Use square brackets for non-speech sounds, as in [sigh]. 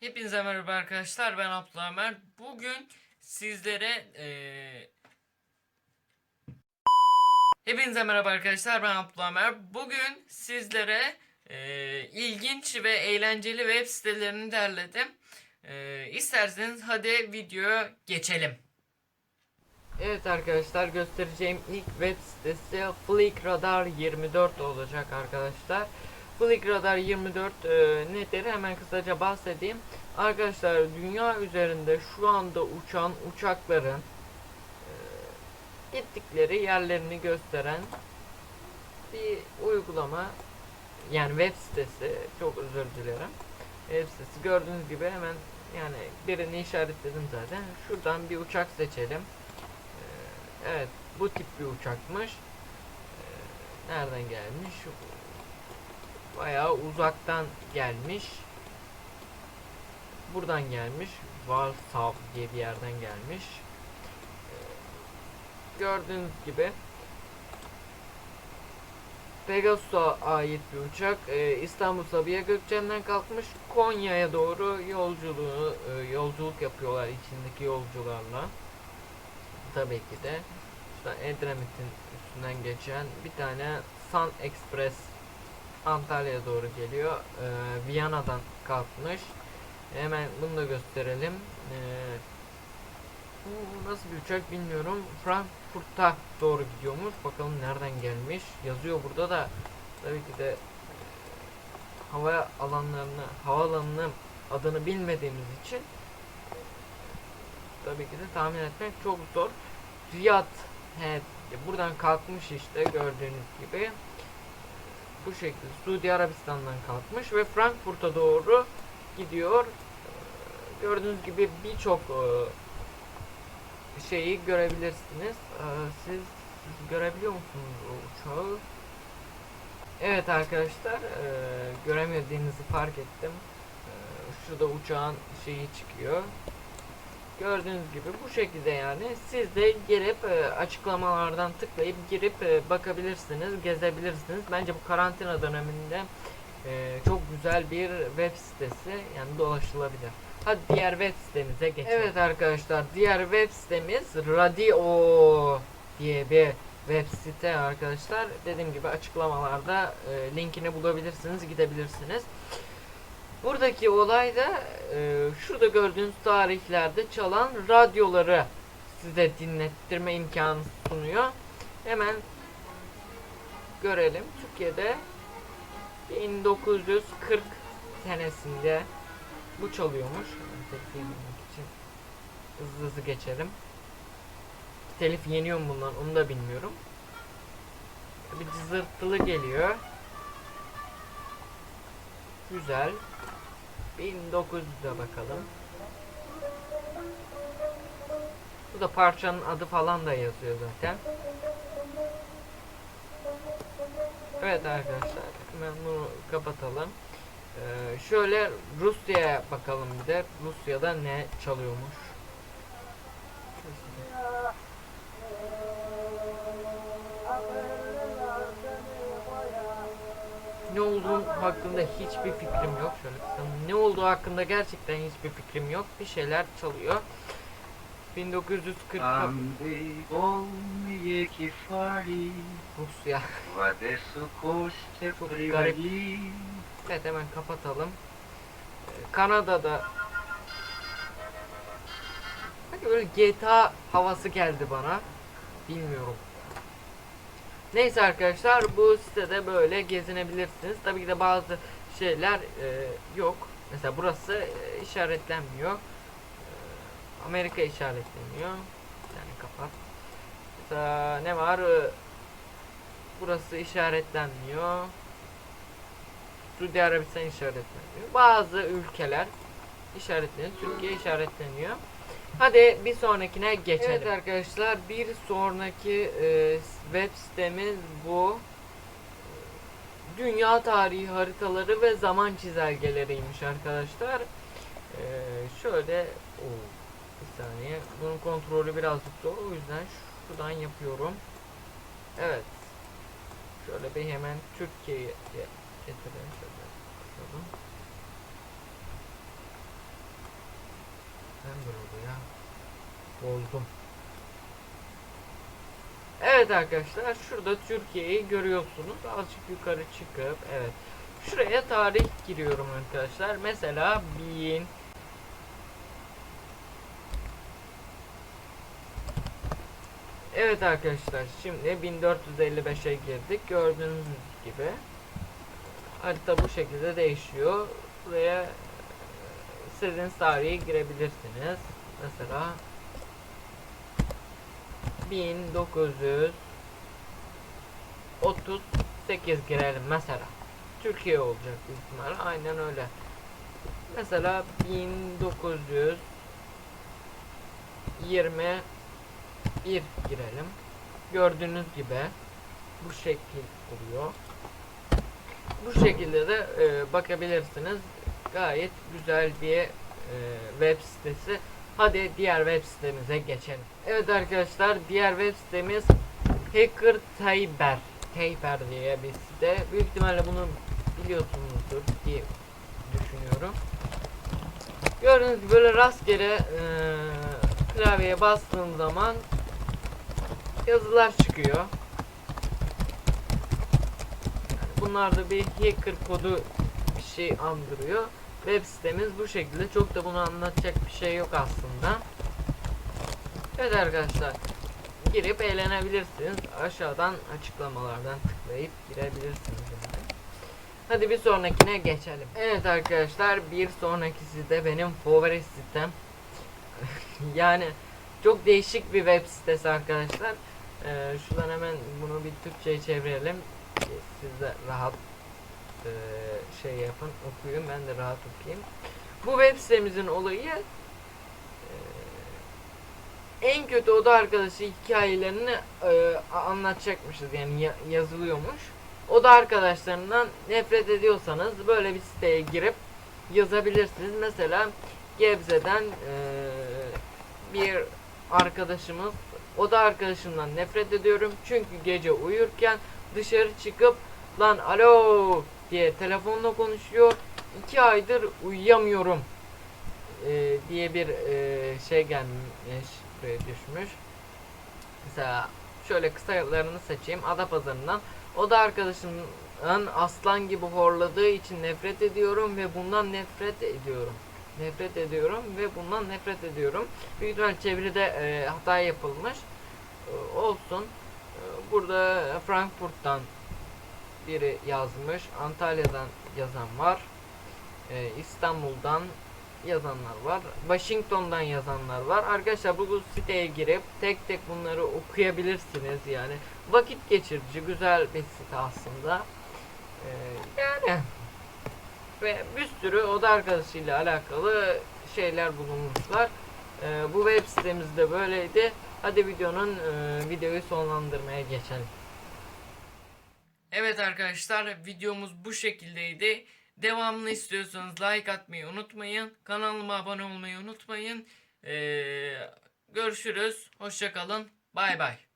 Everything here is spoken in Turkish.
Hepinize merhaba arkadaşlar ben Abdullah Ömer. Bugün sizlere eee Hepinize merhaba arkadaşlar ben Abdullah Ömer. Bugün sizlere eee, ilginç ve eğlenceli web sitelerini derledim. Eee isterseniz hadi videoya geçelim. Evet arkadaşlar göstereceğim ilk web sitesi Flick Radar 24 olacak arkadaşlar. Flick Radar 24 e, nedir hemen kısaca bahsedeyim. Arkadaşlar dünya üzerinde şu anda uçan uçakların e, gittikleri yerlerini gösteren bir uygulama yani web sitesi çok özür dilerim. Web sitesi gördüğünüz gibi hemen yani birini işaretledim zaten. Şuradan bir uçak seçelim. E, evet bu tip bir uçakmış. E, nereden gelmiş? Bayağı uzaktan gelmiş. Buradan gelmiş. Warsaw diye bir yerden gelmiş. Ee, Gördüğünüz gibi Pegasus'a ait bir uçak ee, İstanbul Sabiha Gökçen'den kalkmış Konya'ya doğru yolculuğu e, yolculuk yapıyorlar içindeki yolcularla. Tabii ki de Edremit'in üstünden geçen bir tane Sun Express Antalya'ya doğru geliyor. Ee, Viyana'dan kalkmış. Hemen bunu da gösterelim. Ee, bu nasıl bir uçak bilmiyorum. Frankfurt'a doğru gidiyormuş. Bakalım nereden gelmiş. Yazıyor burada da. Tabii ki de e, hava alanlarını, havaalanının adını bilmediğimiz için tabii ki de tahmin etmek çok zor. Riyad Head buradan kalkmış işte gördüğünüz gibi bu şekilde Suudi Arabistan'dan kalkmış ve Frankfurt'a doğru gidiyor. Ee, Gördüğünüz gibi birçok e, şeyi görebilirsiniz. Ee, Siz, siz görebiliyor musunuz o uçağı? Evet arkadaşlar e, göremediğinizi fark ettim. E, Şurada uçağın şeyi çıkıyor. Gördüğünüz gibi bu şekilde yani siz de girip e, açıklamalardan tıklayıp girip e, bakabilirsiniz, gezebilirsiniz. Bence bu karantina döneminde e, çok güzel bir web sitesi yani dolaşılabilir. Hadi diğer web sitemize geçelim. Evet arkadaşlar diğer web sitemiz Radio diye bir web site arkadaşlar. Dediğim gibi açıklamalarda linkini bulabilirsiniz, gidebilirsiniz. Buradaki olay da e, şurada gördüğünüz tarihlerde çalan radyoları size dinlettirme imkanı sunuyor. Hemen görelim. Türkiye'de 1940 senesinde bu çalıyormuş. İçin hızlı hızlı geçelim. Telif yeniyor mu bundan onu da bilmiyorum. Bir cızırtılı geliyor. Güzel. 1900'e bakalım. Bu da parçanın adı falan da yazıyor zaten. Evet arkadaşlar hemen bunu kapatalım. Ee, şöyle Rusya'ya bakalım bir de. Rusya'da ne çalıyormuş. ne olduğum hakkında hiçbir fikrim yok. Şöyle ne olduğu hakkında gerçekten hiçbir fikrim yok. Bir şeyler çalıyor. 1940 Rus. Çok garip. Evet hemen kapatalım. Kanada'da Hani böyle GTA havası geldi bana. Bilmiyorum. Neyse arkadaşlar bu sitede böyle gezinebilirsiniz. Tabii ki de bazı şeyler e, yok. Mesela burası e, işaretlenmiyor. E, Amerika işaretleniyor. Yani kapat. Mesela ne var? E, burası işaretlenmiyor. Suudi Arabistan işaretleniyor. Bazı ülkeler işaretleniyor. Türkiye işaretleniyor. Hadi bir sonrakine geçelim. Evet arkadaşlar bir sonraki e, web sitemiz bu. Dünya tarihi haritaları ve zaman çizelgeleriymiş arkadaşlar. E, şöyle o bir saniye. Bunun kontrolü birazcık zor. O yüzden şuradan yapıyorum. Evet. Şöyle bir hemen Türkiye'ye getirelim. Şöyle bakalım. Bozdum. Evet arkadaşlar şurada Türkiye'yi görüyorsunuz. Azıcık yukarı çıkıp evet. Şuraya tarih giriyorum arkadaşlar. Mesela 1000 Evet arkadaşlar şimdi 1455'e girdik. Gördüğünüz gibi harita bu şekilde değişiyor. Buraya istediğiniz tarihi girebilirsiniz. Mesela 1938 girelim mesela. Türkiye olacak büyük ihtimalle. Aynen öyle. Mesela 1921 girelim. Gördüğünüz gibi bu şekil oluyor. Bu şekilde de e, bakabilirsiniz. Gayet güzel bir e, web sitesi. Hadi diğer web sitemize geçelim. Evet arkadaşlar diğer web sitemiz Hacker Tayber. Tayber diye bir site. Büyük ihtimalle bunu biliyorsunuzdur diye düşünüyorum. Gördüğünüz gibi böyle rastgele e, klavyeye bastığım zaman yazılar çıkıyor. Yani bunlar da bir hacker kodu bir şey andırıyor. Web sitemiz bu şekilde. Çok da bunu anlatacak bir şey yok aslında. Evet arkadaşlar. Girip eğlenebilirsiniz. Aşağıdan açıklamalardan tıklayıp girebilirsiniz. Hadi bir sonrakine geçelim. Evet arkadaşlar bir sonrakisi de benim favori sitem. [laughs] yani çok değişik bir web sitesi arkadaşlar. Ee, şuradan hemen bunu bir Türkçe'ye çevirelim. Siz de rahat e, şey yapın okuyun ben de rahat okuyayım. Bu web sitemizin olayı e, en kötü oda arkadaşı hikayelerini e, anlatacakmışız yani ya- yazılıyormuş. Oda arkadaşlarından nefret ediyorsanız böyle bir siteye girip yazabilirsiniz. Mesela Gebze'den bir arkadaşımız oda arkadaşımdan nefret ediyorum çünkü gece uyurken dışarı çıkıp lan alo diye telefonla konuşuyor. iki aydır uyuyamıyorum e, diye bir e, şey gelmiş buraya düşmüş. Mesela şöyle kısalarını seçeyim. Adapazarı'ndan o da arkadaşımın aslan gibi horladığı için nefret ediyorum ve bundan nefret ediyorum. Nefret ediyorum ve bundan nefret ediyorum. Büyük ihtimal çeviride e, hata yapılmış. E, olsun. E, burada Frankfurt'tan biri yazmış. Antalya'dan yazan var. E, İstanbul'dan yazanlar var. Washington'dan yazanlar var. Arkadaşlar bu, siteye girip tek tek bunları okuyabilirsiniz yani. Vakit geçirici güzel bir site aslında. Ee, yani ve bir sürü oda arkadaşıyla alakalı şeyler bulunmuşlar. Ee, bu web sitemiz de böyleydi. Hadi videonun e, videoyu sonlandırmaya geçelim. Evet arkadaşlar videomuz bu şekildeydi. Devamını istiyorsanız like atmayı unutmayın. Kanalıma abone olmayı unutmayın. Ee, görüşürüz. Hoşçakalın. Bay bay.